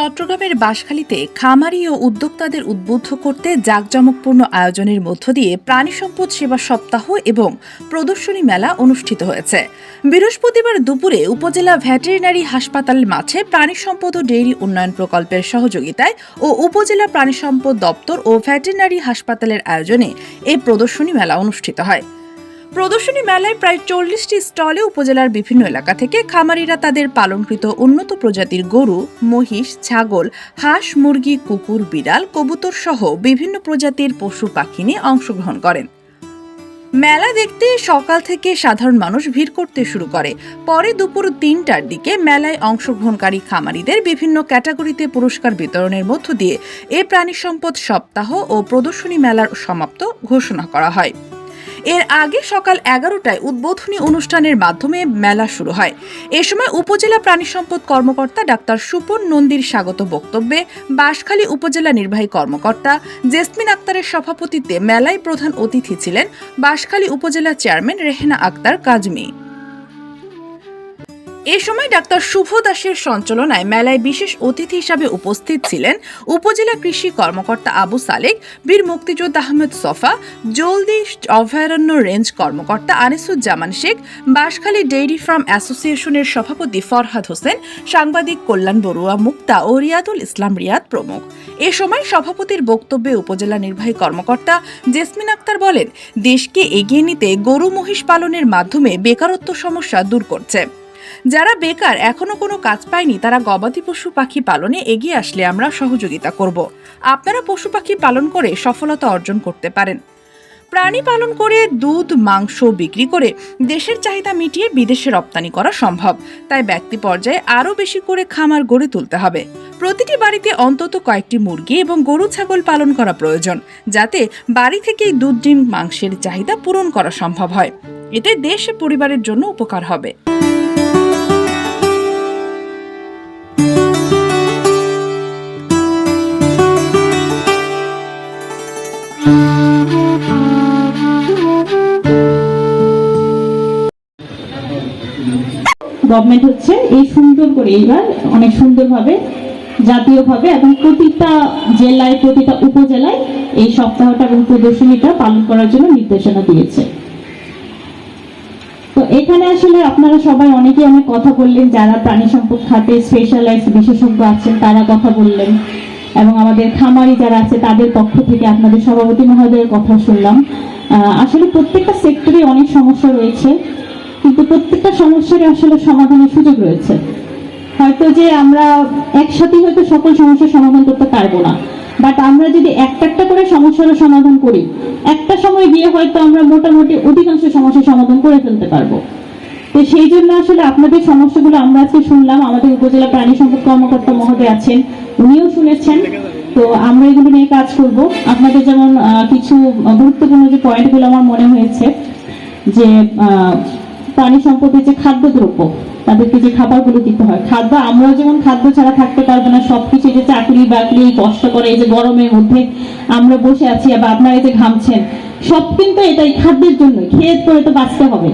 চট্টগ্রামের বাঁশখালীতে খামারি ও উদ্যোক্তাদের উদ্বুদ্ধ করতে জাঁকজমকপূর্ণ আয়োজনের মধ্য দিয়ে প্রাণী সম্পদ সেবা সপ্তাহ এবং প্রদর্শনী মেলা অনুষ্ঠিত হয়েছে। বৃহস্পতিবার দুপুরে উপজেলা ভেটেরিনারি হাসপাতালের মাঠে প্রাণী সম্পদ ও ডেইরি উন্নয়ন প্রকল্পের সহযোগিতায় ও উপজেলা প্রাণী সম্পদ দপ্তর ও ভেটেরিনারি হাসপাতালের আয়োজনে এই প্রদর্শনী মেলা অনুষ্ঠিত হয়। প্রদর্শনী মেলায় প্রায় চল্লিশটি স্টলে উপজেলার বিভিন্ন এলাকা থেকে খামারিরা তাদের পালনকৃত উন্নত প্রজাতির গরু, মহিষ, ছাগল, হাঁস, মুরগি, কুকুর, বিড়াল, কবুতর সহ বিভিন্ন প্রজাতির পশু পাখি নিয়ে অংশগ্রহণ করেন। মেলা দেখতে সকাল থেকে সাধারণ মানুষ ভিড় করতে শুরু করে। পরে দুপুর তিনটার দিকে মেলায় অংশগ্রহণকারী খামারিদের বিভিন্ন ক্যাটাগরিতে পুরস্কার বিতরণের মধ্য দিয়ে এ প্রাণী সম্পদ সপ্তাহ ও প্রদর্শনী মেলার সমাপ্ত ঘোষণা করা হয়। এর আগে সকাল এগারোটায় উদ্বোধনী অনুষ্ঠানের মাধ্যমে মেলা শুরু হয়। এ সময় উপজেলা প্রাণী সম্পদ কর্মকর্তা ডাক্তার সুপন নন্দীর স্বাগত বক্তব্যে বাঁশখালী উপজেলা নির্বাহী কর্মকর্তা জেসমিন আক্তারের সভাপতিত্বে মেলায় প্রধান অতিথি ছিলেন বাঁশখালী উপজেলা চেয়ারম্যান রেহেনা আক্তার কাজমি। এ সময় ডাক্তার শুভ দাসের সঞ্চালনায় মেলায় বিশেষ অতিথি হিসাবে উপস্থিত ছিলেন উপজেলা কৃষি কর্মকর্তা আবু সালেক, বীর মুক্তিযোদ্ধা আহমেদ সফা, জলদি অভয়ারণ্য রেঞ্জ কর্মকর্তা আনিসুজ্জামান শেখ, বাঁশখালী ডেইরি ফার্ম অ্যাসোসিয়েশনের সভাপতি ফরহাদ হোসেন, সাংবাদিক কল্যাণ বড়ুয়া মুক্তা ও রিয়াদুল ইসলাম রিয়াদ প্রমুখ। এ সময় সভাপতির বক্তব্যে উপজেলা নির্বাহী কর্মকর্তা জেসমিন আক্তার বলেন, দেশকে এগিয়ে নিতে গরু মহিষ পালনের মাধ্যমে বেকারত্ব সমস্যা দূর করছে। যারা বেকার এখনও কোনো কাজ পায়নি, তারা গবাদি পশু পাখি পালনে এগিয়ে আসলে আমরা সহযোগিতা করব। আপনারা পশু পাখি পালন করে সফলতা অর্জন করতে পারেন। প্রাণী পালন করে দুধ, মাংস বিক্রি করে দেশের চাহিদা মিটিয়ে বিদেশে রপ্তানি করা সম্ভব। তাই ব্যক্তি পর্যায়ে আরও বেশি করে খামার গড়ে তুলতে হবে। প্রতিটি বাড়িতে অন্তত কয়েকটি মুরগি এবং গরু, ছাগল পালন করা প্রয়োজন, যাতে বাড়ি থেকেই দুধ, ডিম, মাংসের চাহিদা পূরণ করা সম্ভব হয়। এতে দেশ পরিবারের জন্য উপকার হবে। গভর্নমেন্ট হচ্ছে এই সুন্দর করে এইবার অনেক সুন্দরভাবে, জাতীয়ভাবে এবং প্রতিটা জেলায়, প্রতিটা উপজেলায় এই সপ্তাহটা এবং প্রদর্শনীটা পালন করার জন্য নির্দেশনা দিয়েছে। তো এখানে আসলে আপনারা সবাই অনেকেই অনেক কথা বললেন, যারা প্রাণী সম্পদ খাতে স্পেশালাইজ বিশেষজ্ঞ আছেন, তারা কথা বললেন। এবং আমাদের খামারি যারা আছে, তাদের পক্ষ থেকে আপনাদের সভাপতি মহোদয়ের কথা শুনলাম। আসলে প্রত্যেকটা সেক্টরে অনেক সমস্যা রয়েছে। কিন্তু প্রত্যেকটা সমস্যারই আসলে সমাধানের সুযোগ রয়েছে। হয়তো যে আমরা একসাথে হয়তো সকল সমস্যার সমাধান করতে পারব না। বাট আমরা যদি একটা একটা করে সমস্যার সমাধান করি, একটা সময় গিয়ে হয়তো আমরা মোটামুটি অধিকাংশ সমস্যার সমাধান করে ফেলতে পারব। তো সেই জন্য আসলে আপনাদের সমস্যাগুলো আমরা আজকে শুনলাম। আমাদের উপজেলা প্রাণী সম্পদ কর্মকর্তা মহোদয় আছেন, উনিও শুনেছেন। তো আমরা এগুলো নিয়ে কাজ করব। আপনাদের যেমন কিছু গুরুত্বপূর্ণ যে পয়েন্টগুলো আমার মনে হয়েছে, যে প্রাণী সম্পদের যে খাদ্যদ্রব্য, তাদেরকে যে খাবারগুলো দিতে হয়, খাদ্য আমরা যেমন খাদ্য ছাড়া থাকতে পারব না, সবকিছু যে চাকরি বাকরি কষ্ট করে, এই যে গরমের মধ্যে আমরা বসে আছি বা আপনারা এই যে ঘামছেন, সব কিন্তু এটাই খাদ্যের জন্য খেয়ে পরে তো বাঁচতে হবে।